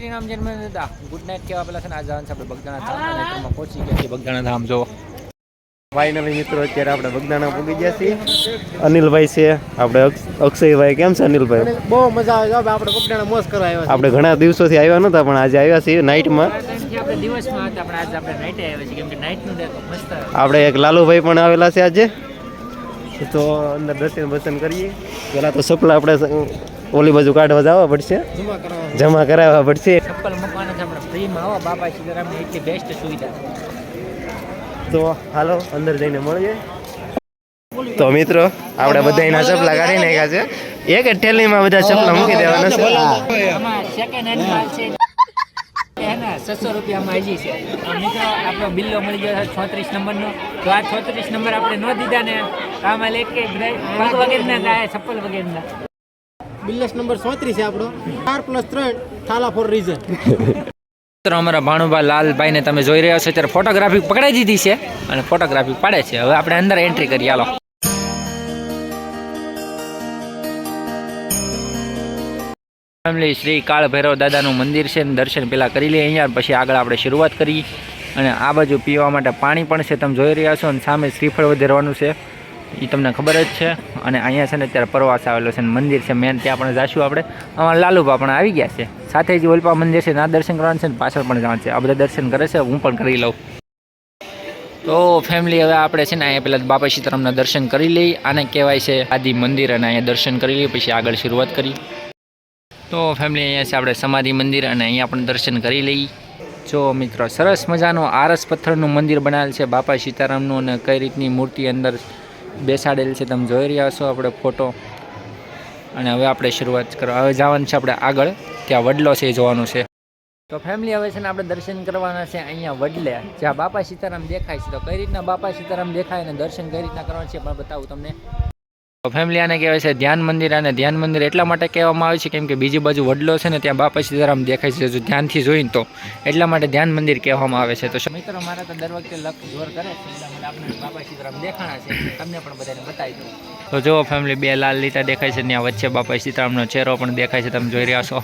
શ્રી રામ જન્મ દાદા good night કેવા પેલા છે ને આજે આપણે બગદાણા ધામ. પહોંચી ગયા છીએ બગદાણા ધામ જો ફાઇનલી મિત્રો અત્યારે આપણે બગદાણા પૂગી ગયા છીએ. અનિલભાઈ છે આપણે અક્ષયભાઈ કેમ છે અનિલભાઈ? બહુ મજા આવે આપણે પકડાને મોજ કરવા આવ્યા આપણે ઘણા દિવસોથી આવ્યા નતા પણ આજે આવ્યા છીએ નાઇટમાં. આપણે પણ આજે આવ્યા છીએ કેમ કે નાઇટનું ડે તો મસ્ત આપણે એક લાલુભાઈ પણ આવેલા છે આજે. તો અંદર દર્શન બર્શન કરીએ. પેલા તો સપલા આપણે ઓલી બાજુ કાઢવા જવા પડશે? જમા કરાવવા પડશે. ચપ્પલ મૂકવાના છે આપણે ફ્રીમાં આવો બાબા સીતારામની એટલી બેસ્ટ સુવિધા તો હાલો અંદર જઈને મળીએ. તો મિત્રો આપણે બધા એના ચપલા કાઢી નાખ્યા છે. એક જ ઠેલીમાં બધા ચપલા મૂકી દેવાના છે. છસો રૂપિયામાં હજી છે. મિત્રો આપણો બિલ્લો મળી ગયો છોત્રીસ નંબરનો. તો આ છોત્રીસ નંબર આપણે ન દીધા ને આમાં લે કે વગેરેના ચપ્પલ વગેરેના. બિલ્લેસ નંબર સોત્રીસ છે આપણો. ચાર પ્લસ ત્રણ, થાલા ફોર રીઝન અમારા ભાણુભા લાલભાઈને તમે જોઈ રહ્યા છો ત્યારે ફોટોગ્રાફી પકડાઈ દીધી છે અને ફોટોગ્રાફી પાડે છે. હવે આપણે અંદર એન્ટ્રી કરીએ, હાલો. ફેમિલી, શ્રી કાળ ભૈરવ દાદાનું મંદિર છે ને દર્શન પહેલાં કરી લઈએ અહીંયા, પછી આગળ આપણે શરૂઆત કરી અને આ બાજુ પીવા માટે પાણી પણ છે, તમે જોઈ રહ્યા છો, અને સામે શ્રીફળ વધારવાનું છે. એ તમને ખબર જ છે. અને અહીંયા છે ને અત્યારે પ્રવાસ આવેલો છે અને મંદિર છે મેન, ત્યાં પણ જાશું આપણે. અમારા લાલુબા પણ આવી ગયા છે. સાથે જ ઓલપા મંદિર છે ના દર્શન કરવાનું છે ને પાછળ પણ જવાનું છે. આ બધા દર્શન કરે છે, હું પણ કરી લઉં. તો ફેમિલી હવે આપણે છે ને અહીંયા પહેલાં બાપા સીતારામના દર્શન કરી લઈ. આને કહેવાય છે આદિ મંદિર અને અહીંયા દર્શન કરી લઈએ, પછી આગળ શરૂઆત કરી તો ફેમિલી અહીંયા છે આપણે સમાધિ મંદિર અને અહીંયા પણ દર્શન કરી લઈ જો મિત્રો, સરસ મજાનું આરસ પથ્થરનું મંદિર બનાવેલ છે બાપા સીતારામનું અને કઈ રીતની મૂર્તિ અંદર બેસાડેલ છે, તમે જોઈ રહ્યા છો આપણે ફોટો. અને હવે આપણે શરૂઆત કરવા હવે જવાનું છે આપણે આગળ ત્યાં વડલો છે એ જોવાનું છે. તો ફેમિલી હવે છે ને આપણે દર્શન કરવાના છે અહીંયા વડલે. જ્યાં બાપા સીતારામ દેખાય છે. તો કઈ રીતના બાપા સીતારામ દેખાય અને દર્શન કઈ રીતના કરવાના છે પણ બતાવું તમને. ફેમિલી આને કહેવાય છે ધ્યાન મંદિર અને ધ્યાન મંદિર એટલા માટે કહેવામાં આવે છે કેમ કે બીજી બાજુ વડલો છે ને ત્યાં બાપા સીતારામ દેખાય છે જો ધ્યાનથી જોઈને તો. એટલા માટે ધ્યાન મંદિર કહેવામાં આવે છે. તો મિત્રો, મારા તો દર વખતે લક જોર કરે છે. આપણે બાપા સીતારામ દેખાણા છે. તમને પણ બધાને બતાવી દઉં. તો જો ફેમિલી બે લાલ લીટા દેખાય છે ત્યાં વચ્ચે બાપા સીતારામનો ચહેરો પણ દેખાય છે. તમે જોઈ રહ્યા છો.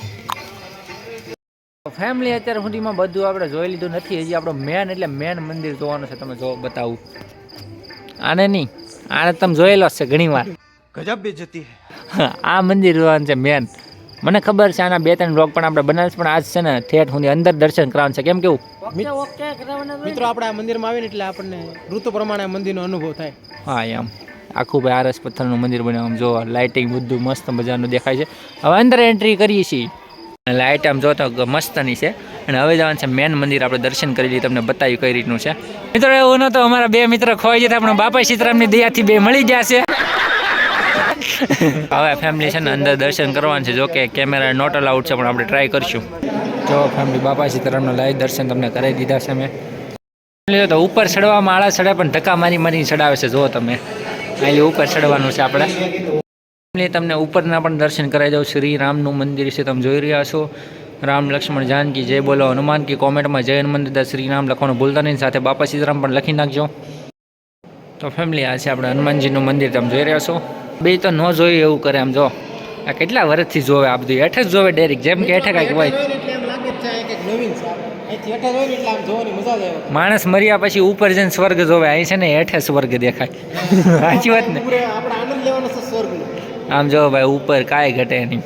ફેમિલી અત્યાર સુધીમાં બધું આપણે જોઈ લીધું નથી. હજી આપણો મેન એટલે મેન મંદિર જોવાનું છે. તમે જો બતાવું. આને નહીં. આને તમે જોયેલો જ છે ઘણી વાર ગજબ બેજતી આ મંદિર જોવાનું છે મેન મને ખબર છે આના બે ત્રણ બ્લોગ પણ આપણે બનાવીશ પણ આજ છે ને ઠેઠ હું અંદર દર્શન કરાવવાનું છે. કેમ કેવું? મિત્રો આપણે આ મંદિરમાં આવીને એટલે આપણને ઋતુ પ્રમાણે મંદિરનો અનુભવ થાય. હા એમ. આખું ભાઈ આરસ પથ્થરનું મંદિર બન્યું. આમ જો લાઇટિંગ બધું મસ્ત મજાનું દેખાય છે. હવે અંદર એન્ટ્રી કરીએ છીએ. લાઇટ આમ જો તો મસ્તની છે. અને હવે જવાનું છે મેન મંદિર. આપણે દર્શન કરી લઈએ તમને બતાવ્યું કઈ રીતનું છે. મિત્રો એવું નહોતું અમારા બે મિત્ર ખોવાઈ જતા પણ બાપા સીતરામની દયાથી બે મળી ગયા છે. હવે ફેમિલી છે ને અંદર દર્શન કરવાનું છે. જોકે કેમેરા નોટ અલાઉડ છે પણ આપણે ટ્રાય કરશું. જો ફેમિલી બાપા સીતારામના લાઈવ દર્શન તમને કરાવી દીધા છે મેં તો ઉપર ચડવામાં આળા ચડે પણ ધક્કા મારી મારીને ચડાવે છે. જો તમે. અહીંયા ઉપર ચડવાનું છે આપણે. ફેમિલી તમને ઉપરના પણ દર્શન કરાવી દઉં. શ્રી રામનું મંદિર છે તમે જોઈ રહ્યા છો. રામ લક્ષ્મણ જાનકી જય બોલો. હનુમાન કી કોમેન્ટમાં જય હનુમાન દાદા શ્રી રામ લખવાનું ભૂલતા નહીં. સાથે બાપા સીતારામ પણ લખી નાખજો. તો ફેમિલી આ છે આપણે હનુમાનજીનું મંદિર તમે જોઈ રહ્યા છો. બે તો ન જોયું એવું કરે આમ જો. આ કેટલા વર્ષથી જોવે આ બધું? હેઠે જ જોવે ડેરેક જેમ કે હેઠે કાંઈક હોય. માણસ મર્યા પછી ઉપર જઈને સ્વર્ગ જોવે. અહીં છે ને હેઠે સ્વર્ગ દેખાય. સાચી વાત ને? આમ જો ભાઈ ઉપર કાંઈ ઘટે નહીં.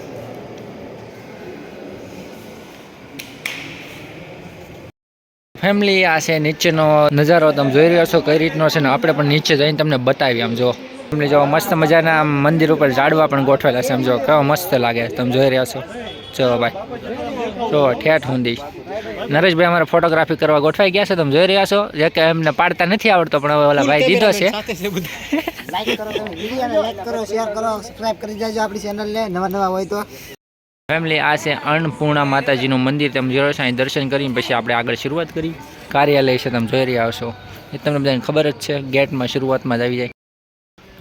ફેમિલી આ છે નીચેનો નજારો તમે જોઈ રહ્યો છો કઈ રીતનો છે ને આપણે પણ નીચે જઈને તમને બતાવી આમ જો. ફેમિલી જો મસ્ત મજાના મંદિર ઉપર ઝાડવા પણ ગોઠવેલા છે સમજો કેવો મસ્ત લાગે. તમે જોઈ રહ્યા છો? જો ભાઈ જો ઠેઠ હુંદી નરેશભાઈ અમારે ફોટોગ્રાફી કરવા ગોઠવાઈ ગયા છે તમે જોઈ રહ્યા છો? જે કે એમને પાડતા નથી આવડતો પણ હવે ઓલા ભાઈ દીધો છે. સાથે છે બધા. લાઈક કરો તમે વિડીયોને લાઈક કરો શેર કરો સબસ્ક્રાઇબ કરી દેજો આપણી ચેનલને નવા નવા હોય તો. ફેમિલી આ છે અન્નપૂર્ણા માતાજીનું મંદિર તમે જોયો છો અહીં દર્શન કરીને પછી આપણે આગળ શરૂઆત કરી. કાર્યાલય છે તમે જોઈ રહ્યા છો. એ તમને બધાને ખબર જ છે ગેટમાં શરૂઆતમાં જ આવી જાય.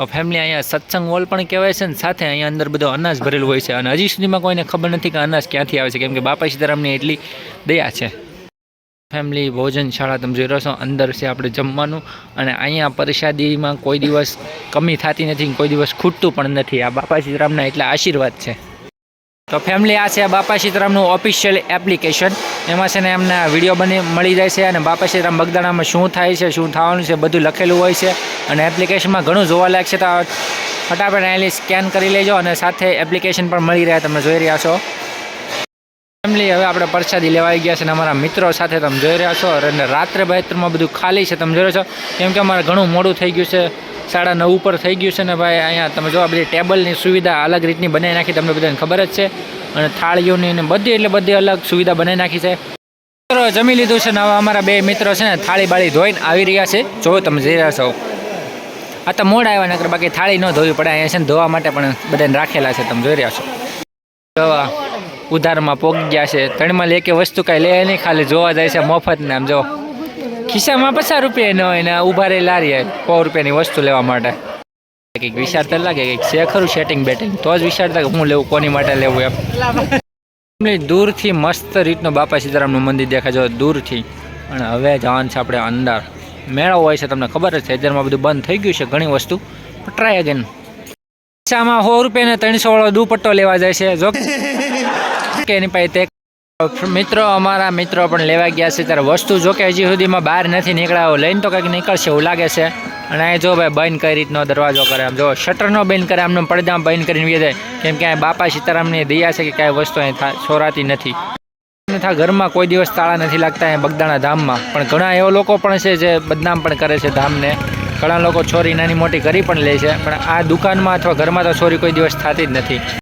ફેમિલી અહીંયા સત્સંગ હોલ પણ કહેવાય છે ને, સાથે અહીંયા અંદર બધો અનાજ ભરેલું હોય છે. અને હજી સુધીમાં કોઈને ખબર નથી કે અનાજ ક્યાંથી આવે છે. કેમ કે બાપા સીતારામની એટલી દયા છે. ફેમિલી ભોજનશાળા તમે જોઈ રહ્યો છો, અંદર છે આપણે જમવાનું. અને અહીંયા પ્રસાદીમાં કોઈ દિવસ કમી થતી નથી કોઈ દિવસ ખૂટતું પણ નથી. આ બાપા સીતારામના એટલા આશીર્વાદ છે. તો ફેમિલી આ છે બાપા સીતારામનું ઓફિશિયલ એપ્લિકેશન એમાં છે ને એમના વીડિયો બની મળી જાય છે અને બાપા સીતારામ બગદાણામાં શું થાય છે, શું થવાનું છે, બધું લખેલું હોય છે. અને એપ્લિકેશનમાં ઘણું જોવાલાયક છે તો ફટાફટ અહીંથી સ્કેન કરી લેજો અને સાથે એપ્લિકેશન પણ મળી રહ્યા તમે જોઈ રહ્યા છો. ફેમિલી હવે આપણે પ્રસાદી લેવાઈ ગયા છે અને અમારા મિત્રો સાથે તમે જોઈ રહ્યા છો. અને રાત્રે બહેતરમાં બધું ખાલી છે, તમે જોઈ રહ્યા છો. કેમ કે અમારે ઘણું મોડું થઈ ગયું છે. સાડા નવ ઉપર થઈ ગયું છે ને ભાઈ, અહીંયા તમે જો આ બધી ટેબલની સુવિધા અલગ રીતની બનાવી નાખી, તમને બધાને ખબર જ છે. અને થાળીઓની ને બધી એટલે બધી અલગ સુવિધા બનાવી નાખી છે. મિત્રો, જમી લીધું છે ને હવે અમારા બે મિત્રો છે ને થાળી બાળી ધોઈને આવી રહ્યા છે. જો તમે જઈ રહ્યા છો. આ તો મોડ આવ્યા, નકર બાકી થાળી ન ધોવી પડે, અહીંયા છે ને ધોવા માટે પણ બધાને રાખેલા છે, તમે જોઈ રહ્યા છો. જોવા ઉધારમાં પોગી ગયા છે. ત્રણમાં લે કે વસ્તુ કાંઈ લે નહીં, ખાલી જોવા જાય છે મફત ને આમ જો. ખિસ્સામાં પચાસ રૂપિયા ન હોય ને ઊભા રહી લારીએ સો રૂપિયાની વસ્તુ લેવા માટે. કંઈક વિચારતા લાગે કંઈક છે ખરું સેટિંગ બેટિંગ તો જ વિચારતા કે હું લેવું, કોની માટે લેવું એમ. દૂરથી મસ્ત રીતનું બાપા સીતારામનું મંદિર દેખાય છે દૂરથી. અને હવે જવાનું છે આપણે અંદર મેળો હોય છે તમને ખબર જ છે, અત્યારમાં બધું બંધ થઈ ગયું છે ઘણી વસ્તુ. ટ્રાય અગેન ખિસ્સામાં સો રૂપિયા ત્રણસો વાળો દુપટ્ટો લેવા જાય છે. જો કે એની પાસે તે મિત્રો, અમારા મિત્રો પણ લેવા ગયા છે. ત્યારે વસ્તુ જો કે હજી સુધીમાં બહાર નથી નીકળ્યા. લઈને તો કંઈક નીકળશે એવું લાગે છે. અને અહીં જો ભાઈ બંધ કઈ રીતનો દરવાજો કરે આમ જો શટરનો બંધ કરે, આમનો પડદામાં બંધ કરીને વી કેમ કે અહીં બાપા સીતારામની દયા છે કે કાંઈ વસ્તુ અહીં છોરાતી નથી. અન્યથા ઘરમાં કોઈ દિવસ તાળા નથી લાગતા અહીં બગદાણા ધામમાં. પણ ઘણા એવા લોકો પણ છે જે બદનામ પણ કરે છે ધામને. ઘણા લોકો ચોરી નાની મોટી કરી પણ લે છે. પણ આ દુકાનમાં અથવા ઘરમાં તો ચોરી કોઈ દિવસ થતી જ નથી.